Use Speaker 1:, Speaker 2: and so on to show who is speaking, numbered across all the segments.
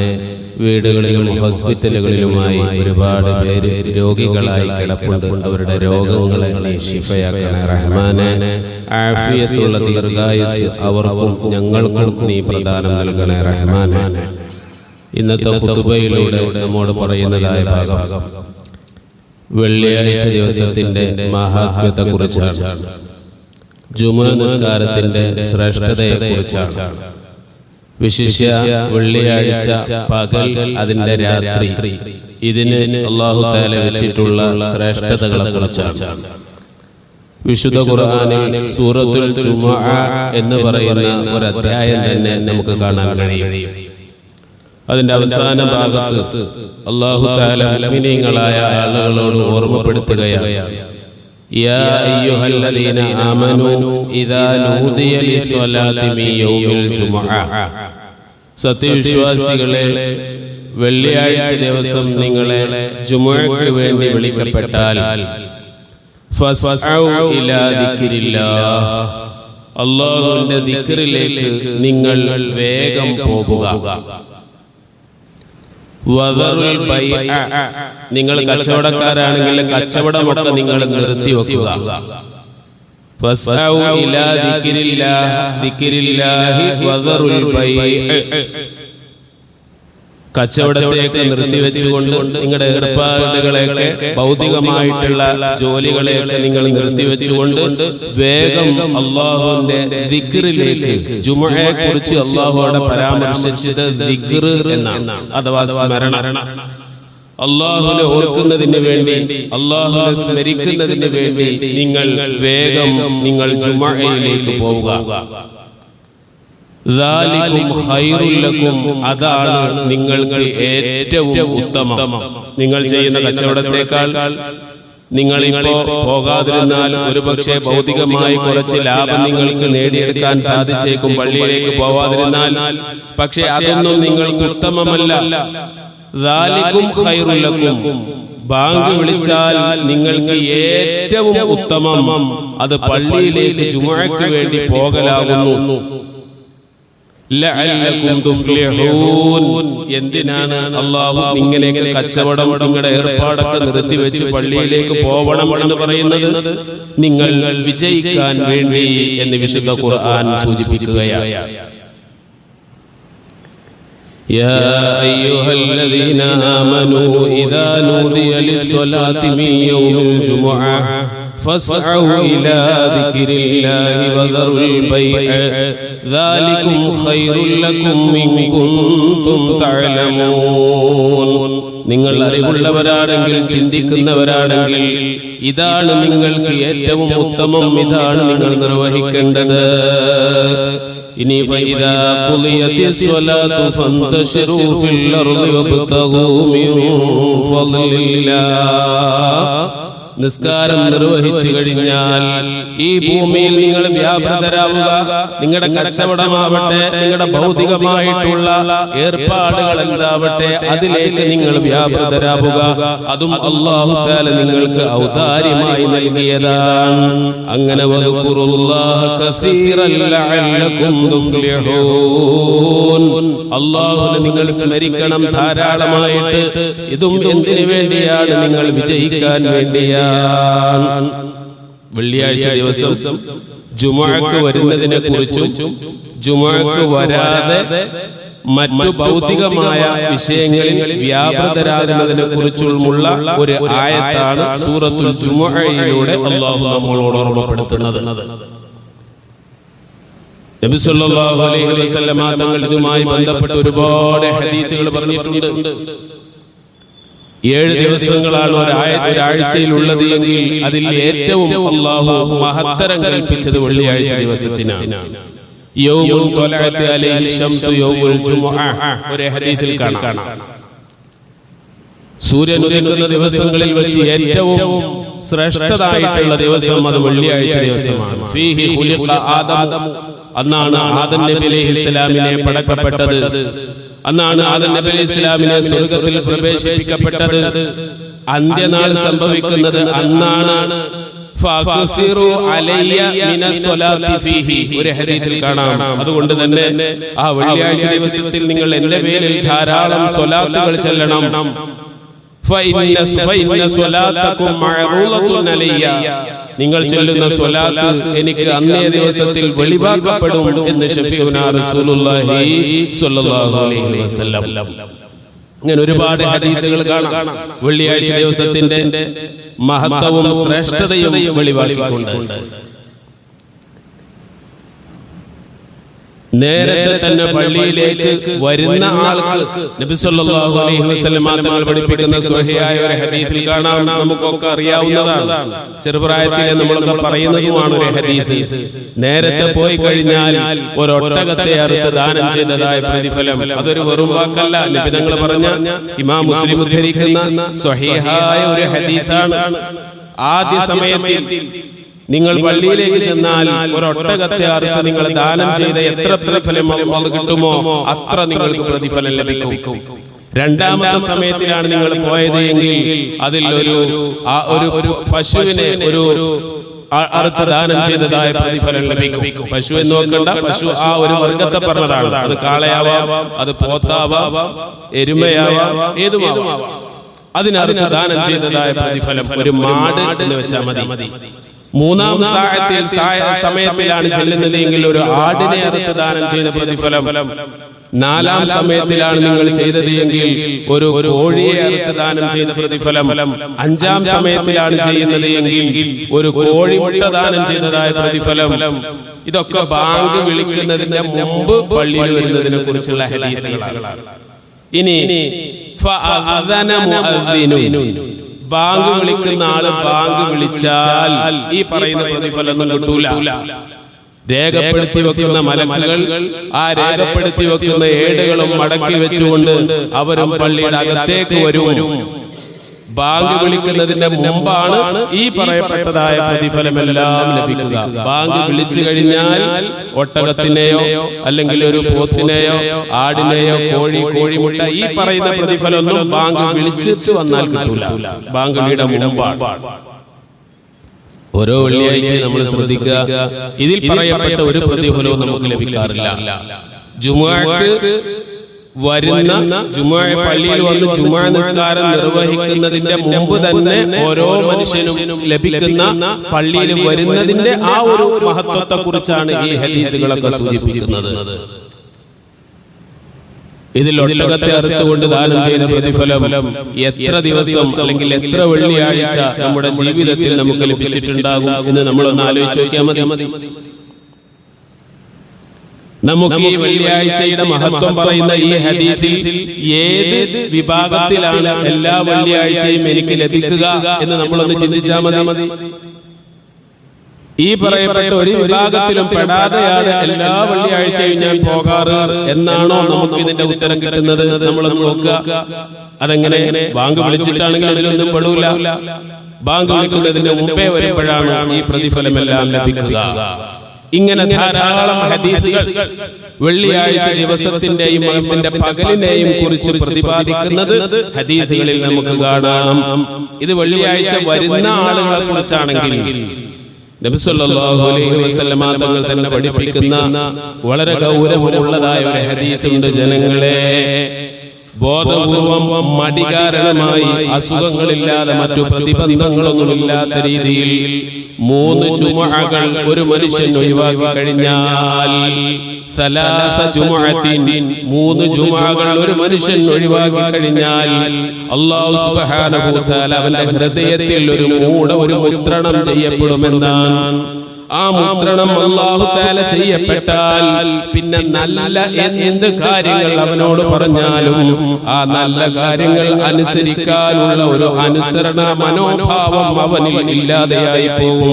Speaker 1: തന്നെ വീടുകളിലും ഹോസ്പിറ്റലുകളിലുമായി ഒരുപാട് പേര് രോഗികളായി കിടപ്പുണ്ട് അവരുടെ രോഗങ്ങളെ ഷിഫയാക്കണേ ആഫിയത്തുള്ള ദീർഘായുസ് അവർക്കും ഞങ്ങൾക്കും നീ പ്രദാനം നൽകണേ റഹ്മാനെ ഇന്നത്തെ ഹുതുബയിലൂടെ നമ്മോട് പറയുന്നതായ ഭാഗം വെള്ളിയാഴ്ച ദിവസത്തിന്റെ മഹാത്മ്യത്തെ കുറിച്ചാണ് ജുമ നിസ്കാരത്തിന്റെ ശ്രേഷ്ഠതയെ കുറിച്ചാണ് വിശിഷ്യ വെള്ളിയാഴ്ച പകൽ അതിന്റെ രാത്രി ഇതിന് അള്ളാഹു താല വെച്ചിട്ടുള്ള ശ്രേഷ്ഠതകളെ കുറിച്ചാണ് വിശുദ്ധ ഖുർആാനിൽ സൂറത്തുൽ എന്ന് പറയുന്ന ഒരു അധ്യായം തന്നെ നമുക്ക് കാണാൻ കഴിയും അതിന്റെ അവസാന ഭാഗത്ത് അള്ളാഹു താല അലമിനിയങ്ങളായ ആളുകളോട് ഓർമ്മപ്പെടുത്തുകയാണ് يا أيها الذين آمنوا إذا نودي للصلاة من يوم الجمعة സത്യവിശ്വാസികളെ വെള്ളിയാഴ്ച ദിവസം നിങ്ങളെ ജുമുഅക്ക് വേണ്ടി വിളിക്കപ്പെട്ടാൽ അള്ളാഹുവിന്റെ ദിക്കറിലേക്ക് നിങ്ങൾ വേഗം പോകുക നിങ്ങൾ കച്ചവടക്കാരാണെങ്കിൽ കച്ചവടമൊക്കെ നിങ്ങൾ നിർത്തി വെക്കുക ഫസ്ഔ ഇലാ ബൈഅ കച്ചവടത്തേക്ക് നിർത്തിവെച്ചുകൊണ്ട് നിങ്ങളുടെ ഇടപാടുകളെയൊക്കെ ഭൗതികമായിട്ടുള്ള ജോലികളെയൊക്കെ നിങ്ങൾ നിർത്തിവെച്ചുകൊണ്ട് വേഗം അള്ളാഹുവിന്റെ ദിക്റിലേക്ക് ജുമയെ കുറിച്ച് അള്ളാഹുവിടെ പരാമർശിച്ചത് ദിക്ർ എന്നാണ് അഥവാ സ്മരണ അള്ളാഹുനെ ഓർക്കുന്നതിന് വേണ്ടി അള്ളാഹുനെ സ്മരിക്കുന്നതിന് വേണ്ടി നിങ്ങൾ വേഗം നിങ്ങൾ ജുമയിലേക്ക് പോവുക അതാണ് നിങ്ങൾക്ക് ഏറ്റവും ഉത്തമം നിങ്ങൾ ചെയ്യുന്ന കച്ചവടത്തേക്കാൾ നിങ്ങൾ ഇപ്പോ പോകാതിരുന്നാൽ ഒരുപക്ഷെ ഭൗതികമായി കുറച്ച് ലാഭം നിങ്ങൾക്ക് നേടിയെടുക്കാൻ സാധിച്ചേക്കും പള്ളിയിലേക്ക് പോവാതിരുന്നാൽ പക്ഷെ അതൊന്നും നിങ്ങൾക്ക് ഉത്തമമല്ല ബാങ്ക് വിളിച്ചാൽ നിങ്ങൾക്ക് ഏറ്റവും ഉത്തമം അത് പള്ളിയിലേക്ക് ചുമക്ക് വേണ്ടി പോകലാകുന്നു എന്തിനാണ് അള്ളാഹു ഇങ്ങനെ കച്ചവടം നിങ്ങളുടെ ഏർപ്പാടൊക്കെ നിർത്തിവെച്ച് പള്ളിയിലേക്ക് പോകണം എന്ന് പറയുന്നത് നിങ്ങൾ വിജയിക്കാൻ വേണ്ടി എന്ന് വിശുദ്ധ ഖുർആൻ സൂചിപ്പിക്കുകയാണ് يا أيها الذين آمنوا إذا نودي للصلاة من يوم الجمعة فاسعوا إلى ذكر الله وذروا البيع ذلكم خير لكم إن كنتم تعلمون നിങ്ങൾ അറിവുള്ളവരാണെങ്കിൽ ചിന്തിക്കുന്നവരാണെങ്കിൽ ഇതാണ് നിങ്ങൾക്ക് ഏറ്റവും ഉത്തമം ഇതാണ് നിങ്ങൾ നിർവഹിക്കേണ്ടത് ഇനി ഫൈദ നിസ്കാരം നിർവഹിച്ചു കഴിഞ്ഞാൽ ഈ ഭൂമിയിൽ നിങ്ങൾ വ്യാപൃതരാവുക നിങ്ങളുടെ കച്ചവടമാവട്ടെ നിങ്ങളുടെ ഭൗതികമായിട്ടുള്ള ഏർപ്പാടുകൾ എന്താവട്ടെ അതിലേക്ക് നിങ്ങൾ വ്യാപൃതരാവുക അതും അള്ളാഹു താല നിങ്ങൾക്ക് ഔദാര്യമായി നൽകിയതാണ് അങ്ങനെ അള്ളാഹുനെ നിങ്ങൾ സ്മരിക്കണം ധാരാളമായിട്ട് ഇതും എന്തിനു വേണ്ടിയാണ് നിങ്ങൾ വിജയിക്കാൻ വേണ്ടിയാണ് വെള്ളിയാഴ്ച ദിവസം ജുമാക്ക് വരുന്നതിനെ കുറിച്ചും ജുമാക്ക് വരാതെ മറ്റു ഭൗതികമായ വിഷയങ്ങളിൽ വ്യാപൃതരാകുന്നതിനെ കുറിച്ചുമുള്ള ഒരു ആയത്താണ് സൂറത്തുൽ ജുമുഅയിലൂടെ അള്ളാഹു നമ്മളോട് ഓർമ്മപ്പെടുത്തുന്നത് നബി സല്ലല്ലാഹു അലൈഹി വസല്ലമ തങ്ങൾ ഇതുമായി ബന്ധപ്പെട്ട് ഒരുപാട് ഹദീസുകൾ പറഞ്ഞിട്ടുണ്ട് ഏഴ് ദിവസങ്ങളാണ് ഒരാഴ്ചയിലുള്ളത് എങ്കിൽ അതിൽ ഏറ്റവും മഹത്തരം കൽപ്പിച്ചത് വെള്ളിയാഴ്ച ദിവസത്തിനാണ് സൂര്യൻ ഉദിക്കുന്ന ദിവസങ്ങളിൽ വെച്ച് ഏറ്റവും ശ്രേഷ്ഠതായിട്ടുള്ള ദിവസം അത് വെള്ളിയാഴ്ച ദിവസമാണ് അന്നാണ് ആദം നബി അലൈഹി ഇസ്ലാമിനെ പടക്കപ്പെട്ടത് അന്നാണ് ആദം നബി അലൈഹി ഇസ്ലാമിനെ സ്വർഗത്തിൽ പ്രവേശിപ്പിക്കപ്പെട്ടത് അന്ത്യനാൾ സംഭവിക്കുന്നത് അന്നാണ് ഒരു ഹരീതിൽ കാണാം അതുകൊണ്ട് തന്നെ ആ വെള്ളിയാഴ്ച ദിവസത്തിൽ നിങ്ങൾ എന്റെ പേരിൽ ധാരാളം സ്വലാത്തുകൾ ചെല്ലണം നിങ്ങൾ ചെല്ലുന്ന സ്വലാത്ത് എനിക്ക് അന്നേ ദിവസത്തിൽ വെളിവാക്കപ്പെടും എന്ന് ഇങ്ങനെ ഒരുപാട് ഹദീത്തുകൾ കാണാം വെള്ളിയാഴ്ച ദിവസത്തിന്റെ മഹത്വവും ശ്രേഷ്ഠതയും വെളിവാക്കിക്കൊണ്ട് നേരത്തെ തന്നെ പള്ളിയിലേക്ക് വരുന്ന ആൾക്ക് അലൈഹി തങ്ങൾ പഠിപ്പിക്കുന്ന സുഹയായ ഒരു ഹദീഫിൽ കാണാം നമുക്കൊക്കെ അറിയാവുന്നതാണ് ചെറുപ്രായത്തിലെ നമ്മളൊക്കെ പറയുന്നതുമാണ് ഒരു ഹദീഫ് നേരത്തെ പോയി കഴിഞ്ഞാൽ ഒരൊട്ടകത്തെ അറുത്ത് ദാനം ചെയ്തതായ പ്രതിഫലം അതൊരു വെറും വാക്കല്ല ലഭിതങ്ങൾ പറഞ്ഞ ഇമാം മുസ്ലിം ഉദ്ധരിക്കുന്ന സ്വഹീഹായ ഒരു ഹദീഫാണ് ആദ്യ സമയത്തിൽ നിങ്ങൾ പള്ളിയിലേക്ക് ചെന്നാൽ ഒരൊട്ടകത്തെ അറുത്ത് നിങ്ങൾ ദാനം ചെയ്ത എത്ര പ്രതിഫലം കിട്ടുമോ അത്ര നിങ്ങൾക്ക് പ്രതിഫലം ലഭിക്കും രണ്ടാമത്തെ സമയത്തിലാണ് നിങ്ങൾ പോയത് എങ്കിൽ അതിൽ ഒരു ഒരു പശുവിനെ ഒരു അർത്ഥ ദാനം ചെയ്തതായ പ്രതിഫലം ലഭിക്കും പശു എന്ന് നോക്കണ്ട പശു ആ ഒരു വർഗത്തെ പറഞ്ഞതാണ് അത് കാളയാവാം അത് പോത്താവാം എരുമയാവാം ഏതുമാവാം അതിനാണ് ദാനം ചെയ്തതായ പ്രതിഫലം ഒരു മാട് എന്ന് വെച്ചാൽ മതി മൂന്നാം സാഹത്തിൽ സമയത്തിലാണ് എങ്കിൽ ഒരു ആടിനെ അറുത്ത് ദാനം ചെയ്ത പ്രതിഫലം നാലാം സമയത്തിലാണ് നിങ്ങൾ ചെയ്തത് എങ്കിൽ ഒരു കോഴിയെ അറുത്ത് ദാനം ചെയ്ത പ്രതിഫലം അഞ്ചാം സമയത്തിലാണ് ചെയ്യുന്നത് എങ്കിൽ ഒരു കോഴി ദാനം ചെയ്തതായ പ്രതിഫലം ഇതൊക്കെ ബാങ്ക് വിളിക്കുന്നതിന്റെ മുമ്പ് പള്ളിയിൽ വരുന്നതിനെ കുറിച്ചുള്ള ഹരീസുകളാണ് ഇനി ബാങ്ക് വിളിക്കുന്ന ആള് ബാങ്ക് വിളിച്ചാൽ ഈ പറയുന്ന പ്രതിഫലം കിട്ടൂല രേഖപ്പെടുത്തി വെക്കുന്ന മലക്കുകൾ ആ രേഖപ്പെടുത്തി വെക്കുന്ന ഏടുകളും മടക്കി വെച്ചുകൊണ്ട് അവരും പള്ളിയുടെ അകത്തേക്ക് വരും ബാങ്ക് വിളിക്കുന്നതിന്റെ മുമ്പാണ് ഈ പറയപ്പെട്ടതായ പ്രതിഫലമെല്ലാം ലഭിക്കുക ബാങ്ക് വിളിച്ചു കഴിഞ്ഞാൽ ഒട്ടകത്തിനെയോ അല്ലെങ്കിൽ ഒരു പോത്തിനെയോ ആടിനെയോ കോഴി കോഴിമുട്ട ഈ പറയുന്ന പ്രതിഫലമൊന്നും ബാങ്ക് വിളിച്ചു വന്നാൽ കിട്ടൂല ബാങ്ക് ഓരോ വെള്ളിയാഴ്ച നമ്മൾ ശ്രദ്ധിക്കുക ഇതിൽ പറയപ്പെട്ട ഒരു പ്രതിഫലവും നമുക്ക് ലഭിക്കാറില്ല ജുമാക്ക് വരുന്ന ജുമാ പള്ളിയിൽ വന്ന് ജുമാ നിസ്കാരം നിർവഹിക്കുന്നതിന്റെ മുമ്പ് തന്നെ ഓരോ മനുഷ്യനും ലഭിക്കുന്ന പള്ളിയിൽ വരുന്നതിന്റെ ആ ഒരു മഹത്വത്തെ കുറിച്ചാണ് ഈ ഹദീസുകളൊക്കെ സൂചിപ്പിക്കുന്നത് ഇതിൽ ഒട്ടകത്തെ അറുത്തുകൊണ്ട് ദാനം ചെയ്യുന്ന പ്രതിഫലം എത്ര ദിവസം അല്ലെങ്കിൽ എത്ര വെള്ളിയാഴ്ച നമ്മുടെ ജീവിതത്തിൽ നമുക്ക് ലഭിച്ചിട്ടുണ്ടാകും എന്ന് നമ്മളൊന്ന് ആലോചിച്ച് നോക്കിയാൽ മതി നമുക്ക് ഈ വെള്ളിയാഴ്ചയുടെ മഹത്വം പറയുന്ന ഈ ഹദീതിൽ ഏത് വിഭാഗത്തിലാണ് എല്ലാ വെള്ളിയാഴ്ചയും എനിക്ക് ലഭിക്കുക എന്ന് നമ്മളൊന്ന് ചിന്തിച്ചാൽ മതി ഈ പറയപ്പെട്ട ഒരു വിഭാഗത്തിലും പെടാതെയാണ് എല്ലാ വെള്ളിയാഴ്ചയും ഞാൻ പോകാറ് എന്നാണോ നമുക്ക് ഇതിന്റെ ഉത്തരം കിട്ടുന്നത് നമ്മൾ നോക്കുക അതെങ്ങനെ ബാങ്ക് വിളിച്ചിട്ടാണെങ്കിൽ അതിലൊന്നും പെടൂല ബാങ്ക് വിളിക്കുന്നതിന്റെ മുമ്പേ വരുമ്പോഴാണ് ഈ പ്രതിഫലമെല്ലാം ലഭിക്കുക ഇങ്ങനെ ധാരാളം ഹദീസുകൾ വെള്ളിയാഴ്ച ദിവസത്തിന്റെയും അതിന്റെ പകലിനെയും കുറിച്ച് പ്രതിപാദിക്കുന്നത് ഹദീസുകളിൽ നമുക്ക് കാണാം ഇത് വെള്ളിയാഴ്ച വരുന്ന ആളുകളെ കുറിച്ചാണെങ്കിൽ അലൈഹി വസല്ലമ തങ്ങൾ തന്നെ പഠിപ്പിക്കുന്ന വളരെ ഗൗരവമുള്ളതായ ഒരു ഹദീസുണ്ട് ജനങ്ങളെ ബോധപൂർവം മടി കാരണമായി അസുഖങ്ങളില്ലാതെ മറ്റു പ്രതിബന്ധങ്ങളൊന്നുമില്ലാത്ത രീതിയിൽ മൂന്ന് ചുമകൾ ഒരു മനുഷ്യൻ ഒഴിവാക്കി കഴിഞ്ഞാൽ മൂന്ന് ചുമകൾ ഒരു മനുഷ്യൻ ഒഴിവാക്കി കഴിഞ്ഞാൽ അള്ളാഹു സുബാനുഭൂത്താൽ അവന്റെ ഹൃദയത്തിൽ ഒരു മൂട ഒരു മുദ്രണം ചെയ്യപ്പെടുമെന്നാണ് ആ മുദ്രണം അള്ളാഹു താല ചെയ്യപ്പെട്ടാൽ പിന്നെ നല്ല എന്ത് കാര്യങ്ങൾ അവനോട് പറഞ്ഞാലും ആ നല്ല കാര്യങ്ങൾ അനുസരിക്കാനുള്ള ഒരു അനുസരണ മനോഭാവം അവനിൽ ഇല്ലാതെയായി പോകും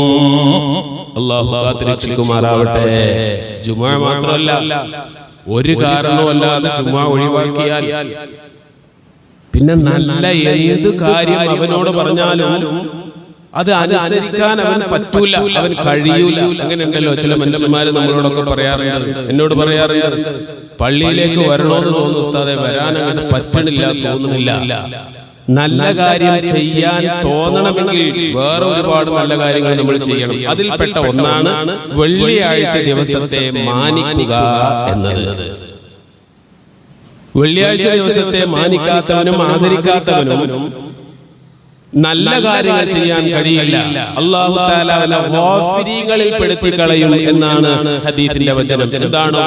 Speaker 1: അള്ളാഹുമാറാവട്ടെ കാത്തിരക്ഷിക്കുമാറാവട്ടെ ജുമാ മാത്രമല്ല ഒരു കാരണമല്ലാതെ ചുമ്മാ ഒഴിവാക്കിയാൽ പിന്നെ നല്ല ഏത് കാര്യം അവനോട് പറഞ്ഞാലും അത് അനുസരിക്കാൻ അവൻ പറ്റൂല അവൻ കഴിയൂല ഉണ്ടല്ലോ ചില മനുഷ്യന്മാര് നമ്മളോടൊക്കെ പറയാറുണ്ട് എന്നോട് പറയാറുണ്ട് പള്ളിയിലേക്ക് വരണോന്ന് തോന്നുന്നു ഉസ്താദെ വരാൻ അങ്ങനെ പറ്റണില്ല തോന്നുന്നില്ല നല്ല കാര്യം ചെയ്യാൻ തോന്നണമെങ്കിൽ വേറെ ഒരുപാട് നല്ല കാര്യങ്ങൾ നമ്മൾ ചെയ്യണം അതിൽപ്പെട്ട ഒന്നാണ് വെള്ളിയാഴ്ച ദിവസത്തെ മാനിക്കുക എന്നത് വെള്ളിയാഴ്ച ദിവസത്തെ മാനിക്കാത്തവനും ആദരിക്കാത്തവനും നല്ല കാര്യങ്ങൾ ചെയ്യാൻ കഴിയില്ല അള്ളാഹു താലാഫിരിങ്ങളിൽ പെടുത്തി കളയും എന്നാണ് ഹദീഫിന്റെ വചനം എന്താണ്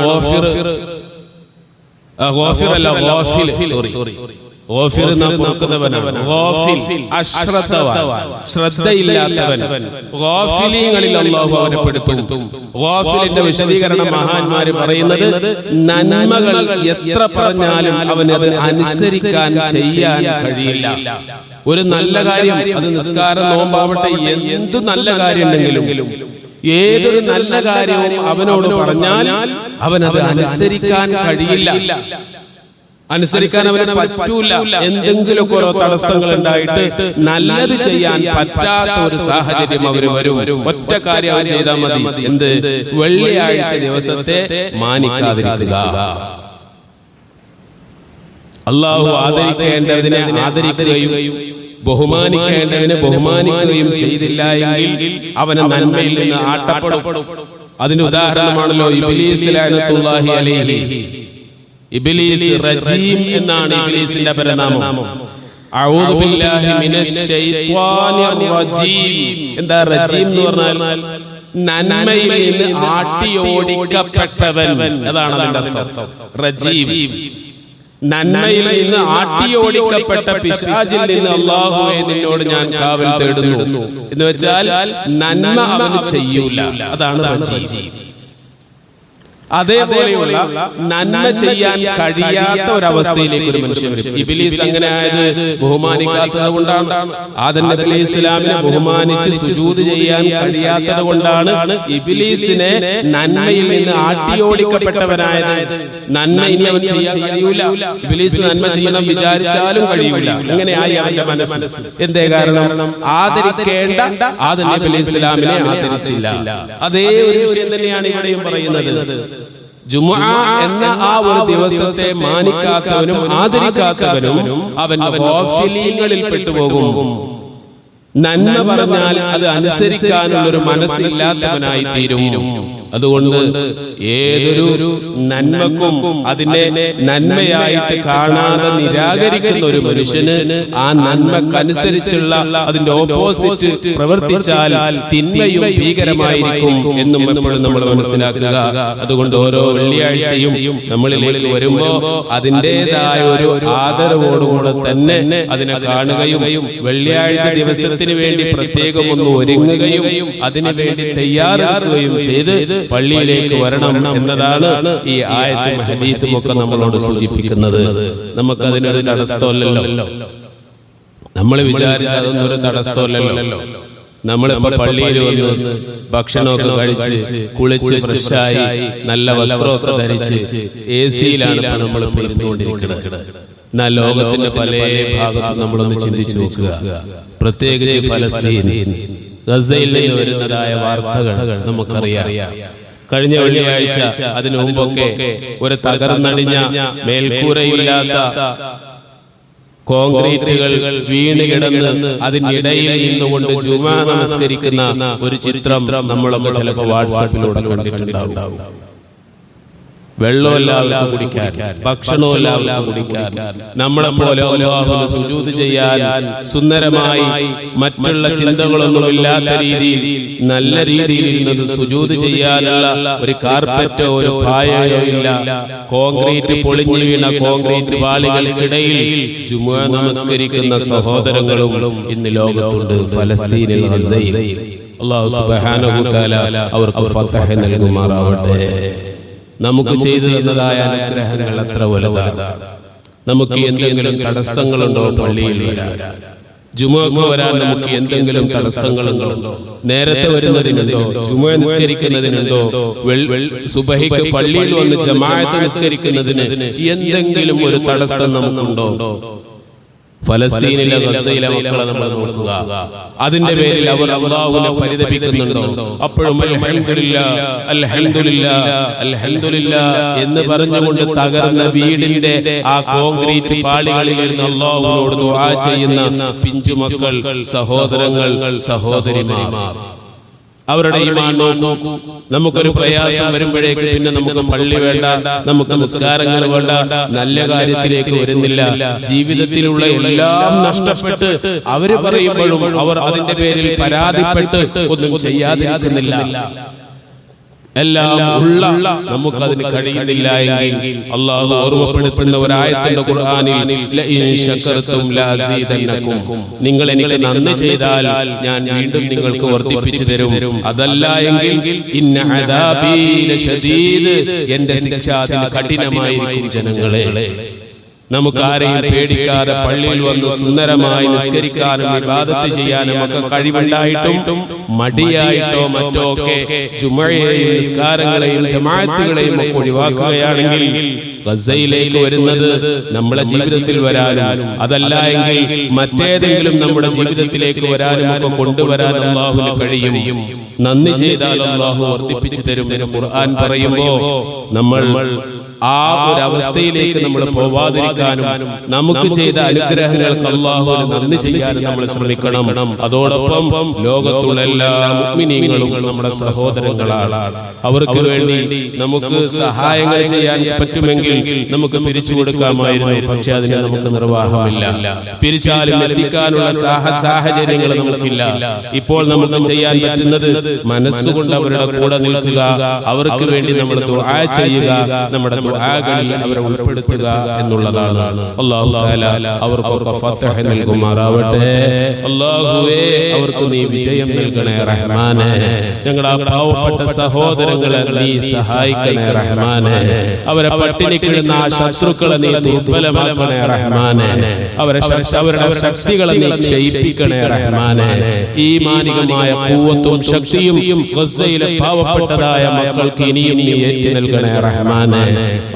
Speaker 1: വിശദീകരണം മഹാന്മാര് പറയുന്നത് നന്മകൾ എത്ര പറഞ്ഞാലും അവനത് അനുസരിക്കാൻ ചെയ്യാൻ കഴിയില്ല ഒരു നല്ല കാര്യം അത് നിസ്കാരം നോമ്പാവട്ടെ എന്ത് നല്ല കാര്യം ഉണ്ടെങ്കിലും ഏതൊരു നല്ല കാര്യവും അവനോട് പറഞ്ഞാൽ അവൻ അത് അനുസരിക്കാൻ കഴിയില്ല അനുസരിക്കാൻ അവന് പറ്റൂല എന്തെങ്കിലുമൊക്കെ ഓരോ തടസ്സങ്ങൾ ഉണ്ടായിട്ട് നല്ലത് ചെയ്യാൻ പറ്റാത്ത ഒരു സാഹചര്യം അവർ വരും ഒറ്റ കാര്യം ചെയ്താൽ മതി എന്ത് വെള്ളിയാഴ്ച ദിവസത്തെ മാനിക്കാതിരിക്കുക അള്ളാഹു ആദരിക്കേണ്ടതിനെ ആദരിക്കുകയും ബഹുമാനിക്കേണ്ടവനെ ബഹുമാനിക്കുകയും ചെയ്തില്ല എങ്കിൽ അവനെ നന്മയിൽ നിന്ന് ആട്ടപ്പെടും അതിന് ഉദാഹരണമാണല്ലോ ഇബിലീസ് അലൈഹി ഇബിലീസ് റജീം എന്നാണ് ഇബിലീസിന്റെ പരനാമം അഊദു ബില്ലാഹി മിനശ് ശൈത്വാനിർ റജീം എന്താ റജീം എന്ന് പറഞ്ഞാൽ നന്മയിൽ നിന്ന് ആട്ടിയോടിക്കപ്പെട്ടവൻ അതാണ് അതിന്റെ അർത്ഥം റജീം ആട്ടിയോടിക്കപ്പെട്ട പിശാചിൽ നിന്ന് അള്ളാഹുവെ നിന്നോട് ഞാൻ കാവൽ തേടുന്നു എന്ന് വെച്ചാൽ നന്മ അവന് ചെയ്യൂല അതാണ് അതേപോലെയുള്ള നന്മ ചെയ്യാൻ കഴിയാത്ത ഒരവസ്ഥയിലേക്ക് ഒരു മനുഷ്യൻ വരും ഇബിലീസ് അങ്ങനെ ആയത് ബഹുമാനിക്കാത്തത് കൊണ്ടാണ് ആദം നബി ഇസ്ലാമിനെ ബഹുമാനിച്ച് സുജൂത് ചെയ്യാൻ കഴിയാത്തത് കൊണ്ടാണ് ഇബിലീസിനെ നന്മയിൽ നിന്ന് ആട്ടിയോടിക്കപ്പെട്ടവനായത് നന്മ ഇനി അവൻ ചെയ്യാൻ കഴിയൂല ഇബിലീസ് നന്മ ചെയ്യണം വിചാരിച്ചാലും കഴിയൂല അങ്ങനെയായി അവന്റെ മനസ്സ് എന്തേ കാരണം ആദരിക്കേണ്ട ആദം നബി ഇസ്ലാമിനെ ആദരിച്ചില്ല അതേ ഒരു വിഷയം തന്നെയാണ് ഇവിടെയും പറയുന്നത് ജുമുഅ എന്ന ആ ഒരു ദിവസത്തെ മാനിക്കാത്തവനും ആദരിക്കാത്തവനും അവൻ ഹോഫിലിയങ്ങളിൽ പെട്ടുപോകും നന്മ പറഞ്ഞാൽ അത് അനുസരിക്കാനുള്ള ഒരു മനസ്സില്ലാത്തവനായി തീരും അതുകൊണ്ട് ഏതൊരു നന്മക്കും അതിനെ നന്മയായിട്ട് കാണാതെ നിരാകരിക്കുന്ന ഒരു മനുഷ്യന് ആ നന്മക്കനുസരിച്ചുള്ള അതിന്റെ ഓപ്പോസിറ്റ് പ്രവർത്തിച്ചാൽ തിന്മയും ഭീകരമായിരിക്കും എന്നും എപ്പോഴും നമ്മൾ മനസ്സിലാക്കുക അതുകൊണ്ട് ഓരോ വെള്ളിയാഴ്ചയും നമ്മളിലേക്ക് വരുമ്പോ അതിൻ്റെതായ ഒരു ആദരവോടുകൂടെ തന്നെ അതിനെ കാണുകയും വെള്ളിയാഴ്ച ദിവസം ദിവസത്തിന് വേണ്ടി പ്രത്യേകം ഒന്ന് ഒരുങ്ങുകയും അതിനു വേണ്ടി തയ്യാറെടുക്കുകയും ചെയ്ത് പള്ളിയിലേക്ക് വരണം എന്നതാണ് ഈ ആയത്തും ഹദീസും ഒക്കെ നമ്മളോട് സൂചിപ്പിക്കുന്നത് നമുക്കതിനൊരു തടസ്സമല്ലല്ലോ നമ്മൾ വിചാരിച്ച അതൊന്നൊരു തടസ്സമല്ലല്ലോ നമ്മളിപ്പോ പള്ളിയിൽ വന്ന് ഭക്ഷണമൊക്കെ കഴിച്ച് കുളിച്ച് ഫ്രഷായി നല്ല വസ്ത്രമൊക്കെ ധരിച്ച് എ സിയിലാണ് നമ്മൾ ഇരുന്നുകൊണ്ടിരിക്കുന്നത് എന്നാൽ ലോകത്തിന്റെ പല ഭാഗത്തും നമ്മളൊന്ന് ചിന്തിച്ചു നോക്കുക പ്രത്യേകിച്ച് ഫലസ്തീൻ ഗസയിൽ നിന്ന് വരുന്നതായ വാർത്തകൾ നമുക്കറിയാം കഴിഞ്ഞ വെള്ളിയാഴ്ച അതിനു മുമ്പൊക്കെ ഒരു തകർന്നടിഞ്ഞ മേൽക്കൂരയില്ലാത്ത കോൺക്രീറ്റുകൾ വീണ് കിടന്ന് അതിനിടയിൽ നിന്നുകൊണ്ട് ചുമ നമസ്കരിക്കുന്ന ഒരു ചിത്രം നമ്മളൊക്കെ ചിലപ്പോൾ വാട്സാപ്പിലൂടെ കണ്ടിട്ടുണ്ടാവും വെള്ളം എല്ലാവരും കുടിക്കാൻ ഭക്ഷണവും എല്ലാവരും കുടിക്കാൻ നമ്മളെ പോലെ സുജൂത് ചെയ്യാൻ സുന്ദരമായി മറ്റുള്ള ചിന്തകളൊന്നും ഇല്ലാത്ത രീതിയിൽ നല്ല രീതിയിൽ ഇരുന്നത് സുജൂത് ചെയ്യാനുള്ള ഒരു കാർപ്പറ്റോ ഒരു പായയോ ഇല്ല കോൺക്രീറ്റ് പൊളിഞ്ഞു വീണ കോൺക്രീറ്റ് വാളികൾക്കിടയിൽ ജുമ നമസ്കരിക്കുന്ന സഹോദരങ്ങളും ഇന്ന് ലോകത്തുണ്ട് ഫലസ്തീനിൽ അള്ളാഹു സുബാനുല അവർക്ക് ഫത്തഹ നൽകുമാറാവട്ടെ നമുക്ക് ചെയ്തു തന്നതായ അനുഗ്രഹങ്ങൾ അത്ര വലുതാണ് നമുക്ക് എന്തെങ്കിലും തടസ്സങ്ങളുണ്ടോ പള്ളിയിൽ വരാൻ ജുമുക്ക് വരാൻ നമുക്ക് എന്തെങ്കിലും തടസ്സങ്ങളുണ്ടോ നേരത്തെ വരുന്നതിനുണ്ടോ ജുമ നിസ്കരിക്കുന്നതിനുണ്ടോ സുബഹിക്ക് പള്ളിയിൽ വന്ന് ജമാഅത്ത് നിസ്കരിക്കുന്നതിന് എന്തെങ്കിലും ഒരു തടസ്സം നമുക്കുണ്ടോ ഫലസ്തീനിലെ ഗസയിലെ മക്കളെ നമ്മൾ നോക്കുക അതിന്റെ പേരിൽ അവർ അള്ളാഹുവിനെ പരിതപിക്കുന്നുണ്ടോ അപ്പോഴും എന്ന് പറഞ്ഞുകൊണ്ട് തകർന്ന വീടിന്റെ ആ കോൺക്രീറ്റ് പാളികളിൽ ഇരുന്ന് അള്ളാഹുവിനോട് ദുആ ചെയ്യുന്ന പിഞ്ചുമക്കൾ സഹോദരങ്ങൾ സഹോദരിമാർ അവരുടെ ഈമാൻ നോക്കൂ നമുക്കൊരു പ്രയാസം വരുമ്പോഴേക്ക് പിന്നെ നമുക്ക് പള്ളി വേണ്ട നമുക്ക് നിസ്കാരങ്ങൾ വേണ്ട നല്ല കാര്യത്തിലേക്ക് വരുന്നില്ല ജീവിതത്തിലുള്ള എല്ലാം നഷ്ടപ്പെട്ട് അവര് പറയുമ്പോഴും അവർ അതിന്റെ പേരിൽ പരാതിപ്പെട്ട് ഒന്നും ചെയ്യാതിരിക്കുന്നില്ല ഉള്ള നമുക്ക് നിങ്ങൾ എനിക്ക് നന്ദി ചെയ്താൽ ഞാൻ വീണ്ടും നിങ്ങൾക്ക് വർദ്ധിപ്പിച്ചു തരും അതല്ല എങ്കിൽ എന്റെ ശിക്ഷ കഠിനമായിരിക്കും ജനങ്ങളെ നമുക്ക് ആരെയും പേടിക്കാതെ പള്ളിയിൽ വന്ന് സുന്ദരമായി നിസ്കരിക്കാനും വിവാദത്ത് ചെയ്യാനും ഒക്കെ കഴിവുണ്ടായിട്ടും മടിയായിട്ടോ മറ്റോ ഒക്കെ ചുമഴയെയും നിസ്കാരങ്ങളെയും ജമാഅത്തുകളെയും ഒക്കെ ഒഴിവാക്കുകയാണെങ്കിൽ ഗസയിലേക്ക് വരുന്നത് നമ്മുടെ ജീവിതത്തിൽ വരാനും അതല്ല എങ്കിൽ മറ്റേതെങ്കിലും നമ്മുടെ ജീവിതത്തിലേക്ക് വരാനും ഒക്കെ കൊണ്ടുവരാനും അള്ളാഹുവിന് കഴിയും നന്ദി ചെയ്താൽ അള്ളാഹു വർദ്ധിപ്പിച്ചു തരും ഖുർആൻ പറയുമ്പോ നമ്മൾ ആ ഒരു അവസ്ഥയിലേക്ക് നമ്മൾ പോവാതിരിക്കാനും നമുക്ക് ചെയ്ത അനുഗ്രഹങ്ങൾക്ക് അള്ളാഹു നന്ദി ചെയ്യാനും നമ്മൾ ശ്രമിക്കണം അതോടൊപ്പം ലോകത്തുള്ള എല്ലാ മുഗ്മിനീങ്ങളും നമ്മുടെ സഹോദരങ്ങളാണ് അവർക്ക് വേണ്ടി നമുക്ക് സഹായങ്ങൾ ചെയ്യാൻ പറ്റുമെങ്കിൽ നമുക്ക് പിരിച്ചു കൊടുക്കാമായിരുന്നു പക്ഷെ അതിന് നമുക്ക് നിർവാഹമില്ല പിരിച്ചാലും എത്തിക്കാനുള്ള സാഹചര്യങ്ങൾ നമുക്കില്ല ഇപ്പോൾ നമ്മൾ ചെയ്യാൻ പറ്റുന്നത് മനസ്സുകൊണ്ട് അവരുടെ കൂടെ നിൽക്കുക അവർക്ക് വേണ്ടി നമ്മൾ ചെയ്യുക നമ്മുടെ ദുആകളിൽ അവരെ ഉൾപ്പെടുത്തുക എന്നുള്ളതാണ് അല്ലാഹു തആല അവർക്കൊക്കെ ഫത്ഹ് നൽകുമാറാവട്ടെ അല്ലാഹുവേ അവർക്ക് നീ വിജയം നൽകണേ റഹ്മാനെ ഞങ്ങളുടെ പാവപ്പെട്ട സഹോദരങ്ങളെ നീ സഹായിക്കണേ റഹ്മാനെ അവരെ പട്ടിണി കിടുന്ന ആ ശത്രുക്കളെ നീ ദുർബലമാക്കണേ റഹ്മാനെ അവരെ അവരുടെ ശക്തികളെ നീ ക്ഷയിപ്പിക്കണേ റഹ്മാനെ ഈ മാനികമായ കൂവത്തും ശക്തിയും ഗസയിലെ പാവപ്പെട്ടതായ മക്കൾക്ക് ഇനിയും നീ ഏറ്റു നൽകണേ റഹ്മാനെ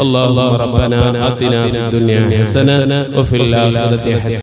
Speaker 1: اللهم ربنا آتنا في الدنيا حسنة وفي الآخرة حسنة